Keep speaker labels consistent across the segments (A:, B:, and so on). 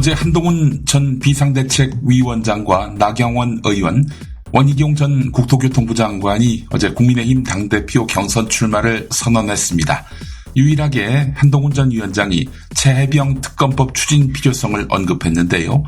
A: 어제 한동훈 전 비상대책위원장과 나경원 의원, 원희경 전 국토교통부 장관이 어제 국민의힘 당대표 경선 출마를 선언했습니다. 유일하게 한동훈 전 위원장이 최해병 특검법 추진 필요성을 언급했는데요.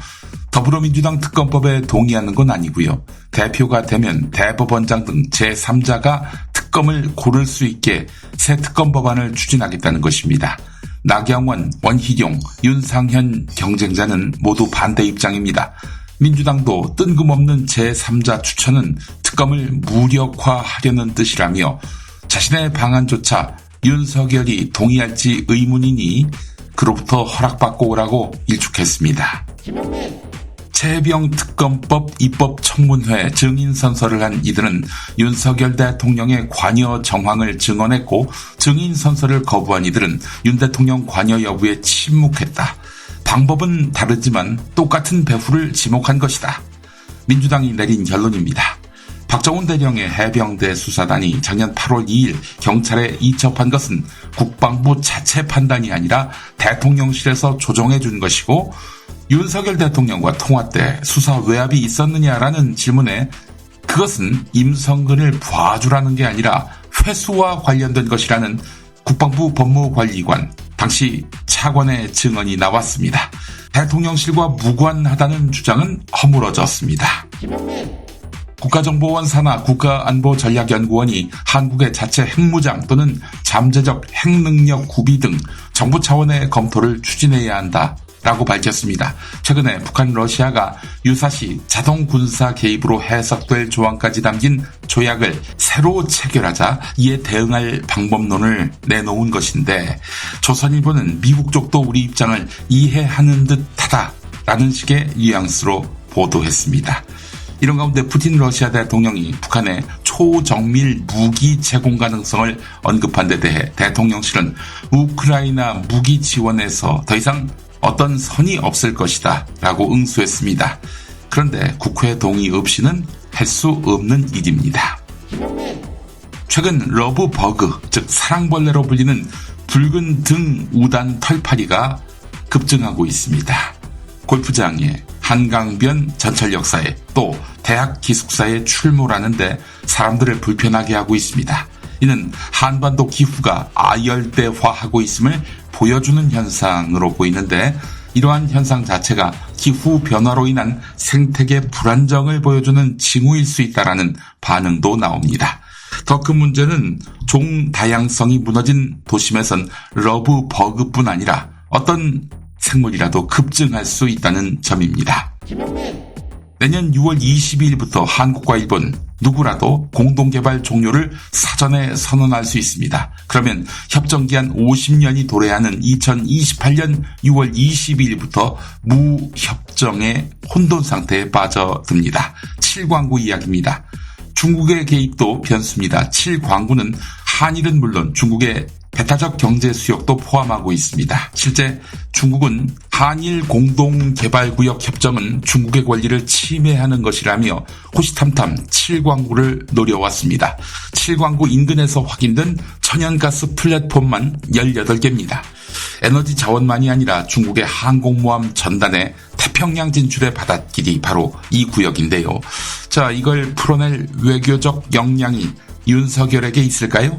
A: 더불어민주당 특검법에 동의하는 건 아니고요. 대표가 되면 대법원장 등 제3자가 특검을 고를 수 있게 새 특검 법안을 추진하겠다는 것입니다. 나경원, 원희룡, 윤상현 경쟁자는 모두 반대 입장입니다. 민주당도 뜬금없는 제3자 추천은 특검을 무력화하려는 뜻이라며 자신의 방안조차 윤석열이 동의할지 의문이니 그로부터 허락받고 오라고 일축했습니다. 최병 특검법 입법 청문회 증인 선서를 한 이들은 윤석열 대통령의 관여 정황을 증언했고 증인 선서를 거부한 이들은 윤 대통령 관여 여부에 침묵했다. 방법은 다르지만 똑같은 배후를 지목한 것이다. 민주당이 내린 결론입니다. 박정훈 대령의 해병대 수사단이 작년 8월 2일 경찰에 이첩한 것은 국방부 자체 판단이 아니라 대통령실에서 조정해 준 것이고 윤석열 대통령과 통화 때 수사 외압이 있었느냐라는 질문에 그것은 임성근을 봐주라는 게 아니라 회수와 관련된 것이라는 국방부 법무관리관 당시 차관의 증언이 나왔습니다. 대통령실과 무관하다는 주장은 허물어졌습니다. 국가정보원 산하 국가안보전략연구원이 한국의 자체 핵무장 또는 잠재적 핵능력 구비 등 정부 차원의 검토를 추진해야 한다. 라고 밝혔습니다. 최근에 북한 러시아가 유사시 자동 군사 개입으로 해석될 조항까지 담긴 조약을 새로 체결하자 이에 대응할 방법론을 내놓은 것인데 조선일보는 미국 쪽도 우리 입장을 이해하는 듯하다 라는 식의 뉘앙스로 보도했습니다. 이런 가운데 푸틴 러시아 대통령이 북한의 초정밀 무기 제공 가능성을 언급한 데 대해 대통령실은 우크라이나 무기 지원에서 더 이상 어떤 선이 없을 것이다 라고 응수했습니다. 그런데 국회 동의 없이는 할 수 없는 일입니다. 최근 러브버그, 즉 사랑벌레로 불리는 붉은 등 우단 털파리가 급증하고 있습니다. 골프장에 한강변 전철역사에 또 대학 기숙사에 출몰하는데 사람들을 불편하게 하고 있습니다. 이는 한반도 기후가 아열대화하고 있음을 보여주는 현상으로 보이는데 이러한 현상 자체가 기후 변화로 인한 생태계 불안정을 보여주는 징후일 수 있다라는 반응도 나옵니다. 더 큰 문제는 종 다양성이 무너진 도심에선 러브 버그뿐 아니라 어떤 생물이라도 급증할 수 있다는 점입니다. 내년 6월 22일부터 한국과 일본 누구라도 공동개발 종료를 사전에 선언할 수 있습니다. 그러면 협정기한 50년이 도래하는 2028년 6월 22일부터 무협정의 혼돈 상태에 빠져듭니다. 7광구 이야기입니다. 중국의 개입도 변수입니다. 7광구는 한일은 물론 중국의 배타적 경제 수역도 포함하고 있습니다. 실제 중국은 한일 공동 개발구역 협정은 중국의 권리를 침해하는 것이라며 호시탐탐 7광구를 노려왔습니다. 7광구 인근에서 확인된 천연가스 플랫폼만 18개입니다. 에너지 자원만이 아니라 중국의 항공모함 전단에 태평양 진출의 바닷길이 바로 이 구역인데요. 자, 이걸 풀어낼 외교적 역량이 윤석열에게 있을까요?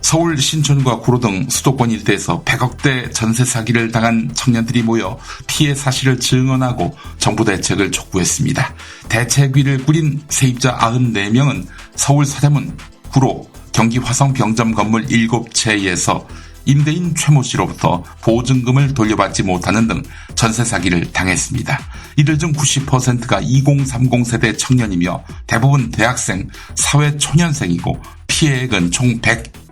A: 서울 신촌과 구로 등 수도권 일대에서 100억대 전세 사기를 당한 청년들이 모여 피해 사실을 증언하고 정부 대책을 촉구했습니다. 대책위를 꾸린 세입자 94명은 서울 서대문, 구로, 경기 화성 병점 건물 7채에서 임대인 최모 씨로부터 보증금을 돌려받지 못하는 등 전세 사기를 당했습니다. 이들 중 90%가 2030 세대 청년이며 대부분 대학생, 사회 초년생이고 피해액은 총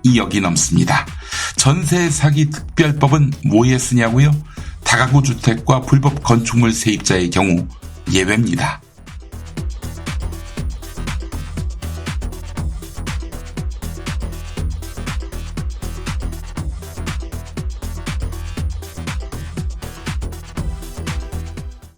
A: 102억이 넘습니다. 전세 사기 특별법은 뭐에 쓰냐고요? 다가구 주택과 불법 건축물 세입자의 경우 예외입니다.